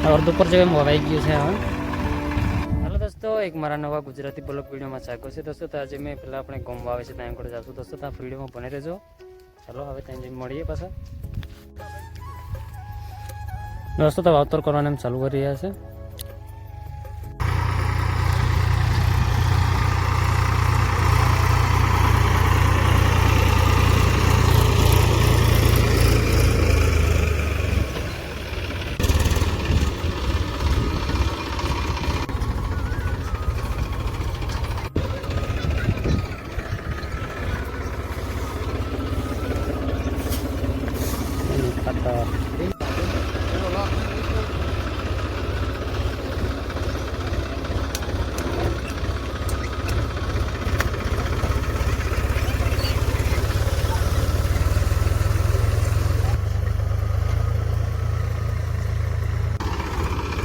અડધું પર જેમ વવાઈ ગયું છે હવે હાલો દોસ્તો એક મારા નવા ગુજરાતી બ્લોગ વિડીયોમાં ચાકો છે દોસ્તો તો આજે મેં પહેલાં આપણે ગમવા આવે છે ત્યાં આગળ જાશું દોસ્તો તો આ વિડીયોમાં રહેજો ચાલો હવે ત્યાં જઈને મળીએ પાછા દોસ્તો તો વાવતર કરવાને એમ ચાલુ કરી રહ્યા છે ખાતર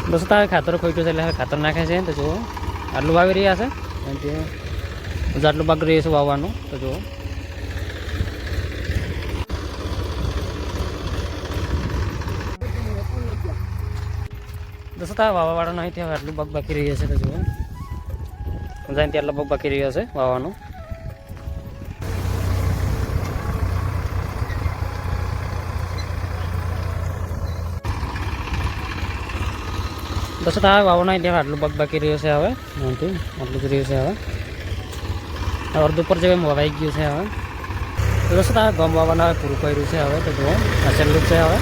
દોસ્તો હવે ખાતર ખોઈટું છે એટલે હવે ખાતર નાખે છે તો જુઓ આટલું વાવી રહ્યા છે અને તે હજુ આટલું બાકી રહ્યું છે વાવવાનું તો જુઓ દોસ્તો આ વાવાવાળાનો અહીંથી હવે આટલું બગ બાકી રહ્યો છે તો જુઓ. અહીંથી આટલો બગ બાકી રહ્યો છે વાવાનો? દોસ્તો આ વાવવાનો અહીંથી આટલું બગ બાકી રહ્યો છે હવે. અહીંથી આટલું જ રહ્યું છે હવે. અર્ધ ઉપર પર જેમ વવાઈ ગયું છે હવે. દોસ્તો આ ગમ વાવાના પૂરું કર્યું છે હવે, તો જુઓ. આ છેલ્લું છે હવે.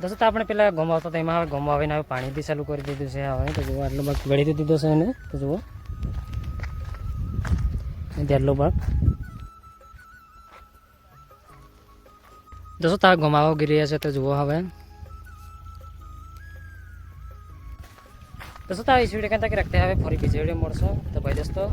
દોસ્તો આપણે પેલા ગમાવતા હતા. એમાં હવે ગમાવીને હવે પાણીથી ચાલુ કરી દીધું છે. હવે તો જુઓ આટલો ભાગ ગળી દીધો છે એને. તો જુઓ. આટલો ભાગ. દોસ્તો, તાર ગમાવો ગીરી રહ્યા છે તો જુઓ હવે. દોસ્તો આ વીડિયો ક્યાં તક રાખતે હવે ફરી બીજી વીડિયો મળશો. તો ભાઈ દોસ્તો.